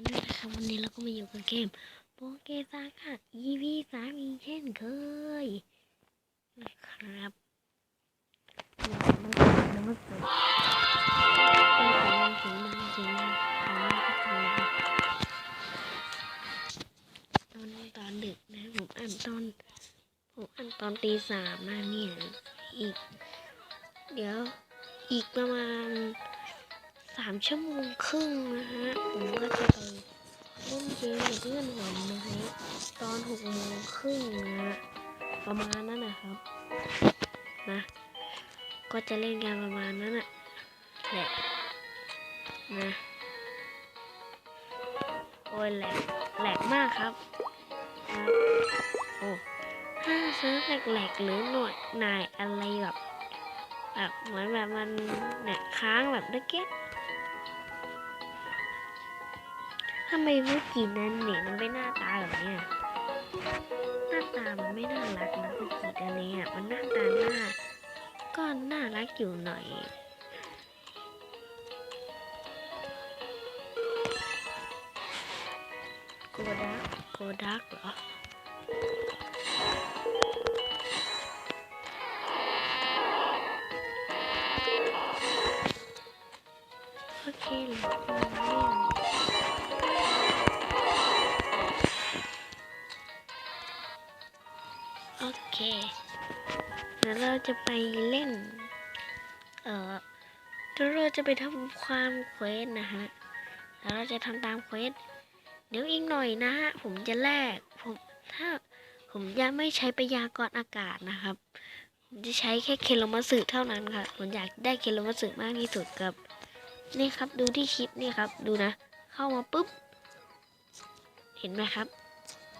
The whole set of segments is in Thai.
กันด้วยนะครับวันนี้เราก็มาอยู่กับเกมโปเกซาค่ะ EP สามอีเช่นเคยนะครับน้ำมันเปิดน้ำมันเปิดเสียงดังเสียงดังเสียงดังเสียงดังตอนตอนดึกนะผมอ่านตอนผมอ่านตอนตีสามนะเนี่ยอีก เดี๋ยวอีกประมาณามชั่วโมงครึ่งนะฮะ ผมก็จะไปเล่นเกมกับเพื่อนผมนะฮะ ตอนหกโมงครึ่งนะฮะ ประมาณนั้นนะครับ นะ ก็จะเล่นกันประมาณนั้นน่ะแหละ นะ โอ้ยแหลกแหลกมากครับครับโอ้ถ้าเซิร์ฟแหลกๆหรือหน่วยนายอะไรแบบแบบเหมือนแบบมันเนี่ยค้างแบบเล็กๆ ทำไมเมื่อกี้นั้นเนี่ยมันไม่หน้าตาแบบเนี้ยหน้าตามันไม่น่ารักนะเมื่อกี้อันนี้อะมันหน้าตาหน้าก็น่ารักอยู่หน่อยโกดักโกดักเหรอ ไปเล่น เอ่อเดี๋ยวราจะไปทำความเควสนะฮะ แล้วเราจะทำตามเควส เดี๋ยวอีกหน่อยนะฮะ ผมจะแลก ผมถ้าผมยังไม่ใช้พยากรอากาศนะครับ ผมจะใช้แค่เคโลมาสึเท่านั้นค่ะ ผมอยากได้เคโลมาสึมากที่สุดครับ นี่ครับดูที่คลิปนี่ครับ ดูนะ เข้ามาปุ๊บ เห็นไหมครับ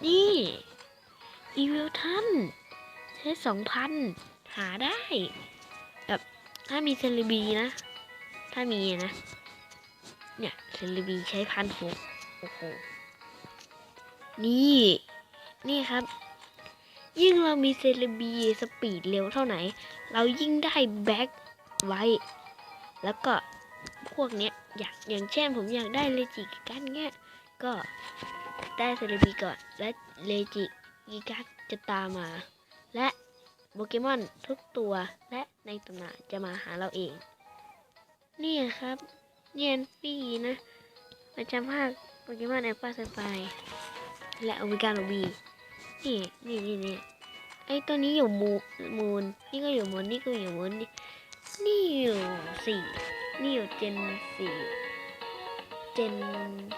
นี่ อีเวลทันใช้สองพัน หาได้ แบบถ้ามีเซเลบีนะ ถ้ามีนะ เนี่ยเซเลบีใช้พันหกโอ้โห นี่ นี่ครับ ยิ่งเรามีเซเลบีสปีดเร็วเท่าไหน เรายิ่งได้แบ็คไว้ แล้วก็พวกเนี้ยอยากอย่างเช่นผมอยากได้เลจิกิกันเงี้ย ก็ได้เซเลบีก่อน และเลจิกิกันจะตามมา และ โปเกมอนทุกตัวและในตำนานจะมาหาเราเอง นี่ครับเนียนฟี่นะประจำภาคโปเกมอนแอปเปิลไซไฟและโอเมก้าโรบีนี่นี่นี่นี่ไอตัวนี้อยู่มูมูนนี่ก็อยู่มูนนี่ก็อยู่มูนนี่นี่อยู่สี่นี่อยู่เจนสี่เจน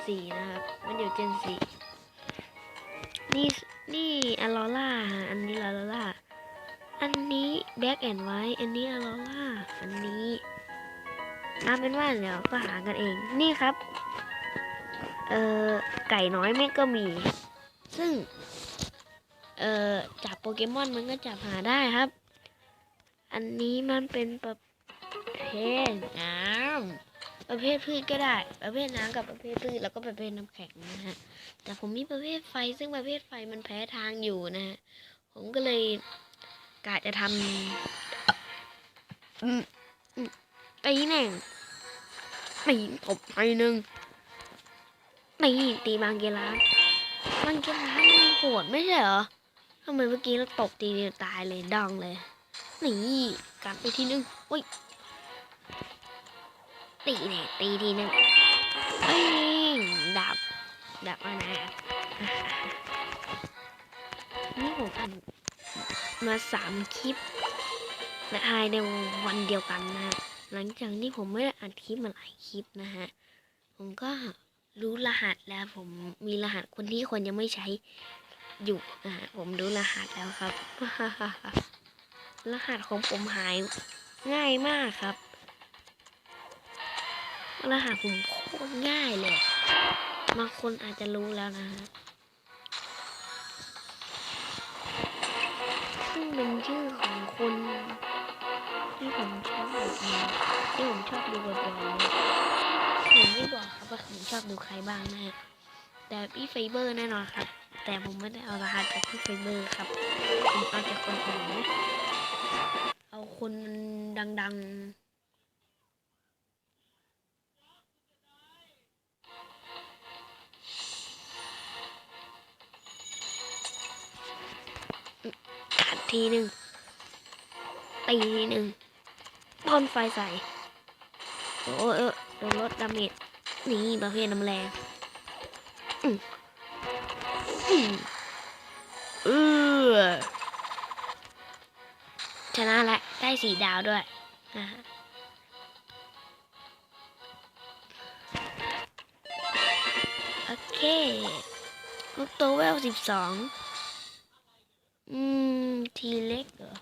สี่นะครับ มันอยู่เจนสี่นี่นี่อลอล่าอันนี้ลอล่า อันนี้แบ็กแอนไว้ อันนี้อลอล่า อันนี้เอาเป็นว่าเดี๋ยวก็หากันเอง นี่ครับ เอ่อ ไก่น้อยแม่ก็มี ซึ่ง เอ่อ จับโปเกมอนมันก็จับหาได้ครับ อันนี้มันเป็นประเภทน้ำประเภทพืชก็ได้ ประเภทน้ำกับประเภทพืชแล้วก็ประเภทน้ำแข็งนะฮะ แต่ผมมีประเภทไฟ ซึ่งประเภทไฟมันแพ้ทางอยู่นะฮะ ผมก็เลย กะจะทำอืมอืมตีแน่งตีตบไปหนึ่งตีตีบางเกลาบางเกลามันโหดไม่ใช่เหรอทำไมเมื่อกี้เราตบทีเดียวตายเลยดองเลยนี่กัดไปทีนึงอุ้ยตีเนี่ยตีทีนึงเอ้ยดับดับมานะนี่ผมอัด มาสามคลิปและภายในวันเดียวกันนะฮะหลังจากที่ผมไม่ได้อัดคลิปมาหลายคลิปนะฮะผมก็รู้รหัสแล้วผมมีรหัสคนที่คนยังไม่ใช้อยู่นะฮะผมรู้รหัสแล้วครับ รหัสของผมหายง่ายมากครับ รหัสผมโคตรง่ายเลยบางคนอาจจะรู้แล้วนะฮะ เป็นชื่อของคนที่ผมชอบดูที่ผมชอบดูบ่อยๆผมไม่บอกครับว่าผมชอบดูใครบ้างนะฮะแต่พี่ไฟเบอร์แน่นอนครับ แต่ผมไม่ได้เอารหัสจากพี่ไฟเบอร์ครับ ผมเอาจากคนอื่นนะเอาคนดังๆ ทีหนึ่งตีหนึ่งพ่นไฟใส่โอ้เออโดนลดดาเมจนี่ประเภทน้ำแรงอืมอืมเออชนะและได้สีดาวด้วยนะฮะโอเคลูกโตเวลสิบสอง ทีเล็กเหรอ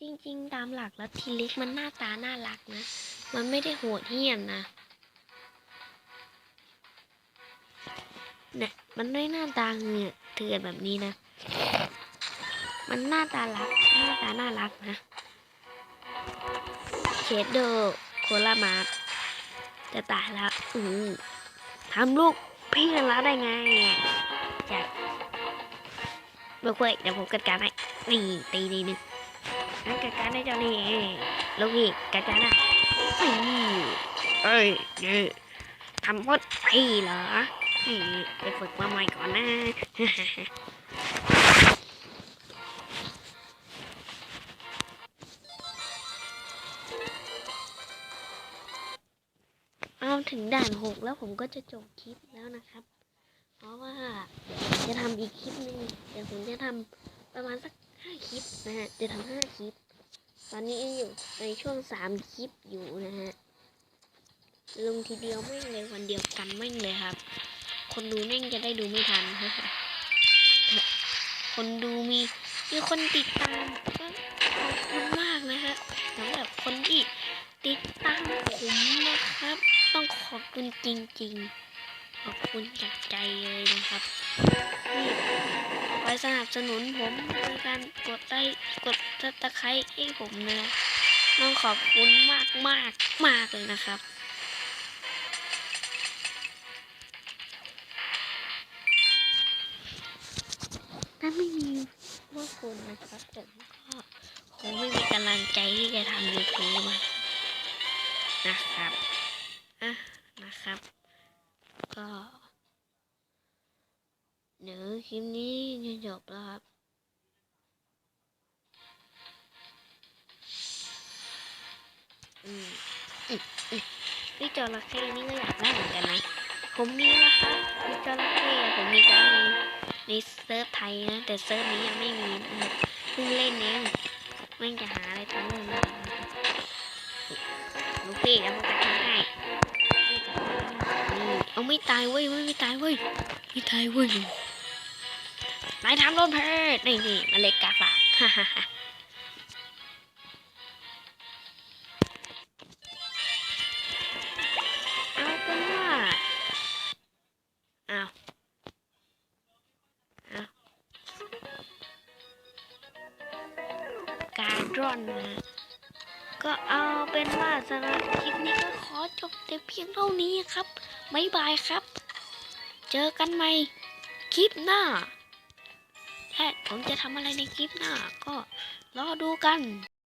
จริงๆ ตามหลักแล้วทีเล็กมันหน้าตาน่ารักนะ มันไม่ได้โหดเหี้ยมนะ เนี่ย มันไม่หน้าตาเหงือเถื่อนแบบนี้นะ มันหน้าตารัก หน้าตาน่ารักนะเชดโดโคลามาร์จะตายแล้ว อือทำลูกพี่กันแล้วได้ไงจากลูกเว้ยเดี๋ยวผมจัดการให้นี่ตีนีหนึ่งนั่นจัดการได้เจ้านี่ลูกพี่จัดการได้นี่เอ้ยนี่ทำหมดพี่เหรอนี่ไปฝึกมาใหม่ก่อนนะ เอาถึงด่านหกแล้วผมก็จะจบคลิปแล้วนะครับ เพราะว่าเดี๋ยวจะทำอีกคลิปหนึงเดี๋ยวผมจะทำประมาณสักห้าคลิปนะฮะจะทำห้าคลิป ตอนนี้อยู่ในช่วงสามคลิปอยู่นะฮะลงทีเดียวแม่งเลยวันเดียวกันแม่งเลยครับ คนดูแม่งจะได้ดูไม่ทันคนดูมีมีคนติดตามก็ขอบคุณมากนะฮะสำหรับคนที่ ติดตามผมนะครับ ต้องขอบคุณจริง ๆ ขอบคุณจากใจเลยนะครับที่คอยสนับสนุนผมในการกดไลค์กดซับสไครต์ให้ผมนะต้องขอบคุณมากมากมากเลยนะครับถ้าไม่มีพวกคุณนะครับผมก็คงไม่มีกำลังใจที่จะทำ YouTube อะ นะครับอะนะครับ ก็เดี๋ยวคลิปนี้จะจบแล้วครับอืมอืมอืมนี่จระเข้นี่ก็อยากได้เหมือนกันนะ ผมมีนะครับมีจระเข้ผมมีจระเข้ในเซิร์ฟไทยนะ แต่เซิร์ฟนี้ยังไม่มีเพิ่งเล่นเองแม่จะหาอะไรทำเรื่อง นี้ลูกพี่แล้วผมจะทำให้เอาไม่ตายเว้ยไม่ไม่ตายเว้ยไม่ตายเว้ยนายทำโดนเพชรนี่นี่มาเล็กกาฝากฮ่าฮ่าฮ่าเอาเป็นว่าอ้าวอ้าวการร่อนนะ ก็เอาเป็นว่าสำหรับคลิปนี้ก็ขอจบแต่เพียงเท่านี้ครับบ๊ายบายครับ เจอกันใหม่คลิปหน้าแท้ผมจะทำอะไรในคลิปหน้าก็รอดูกัน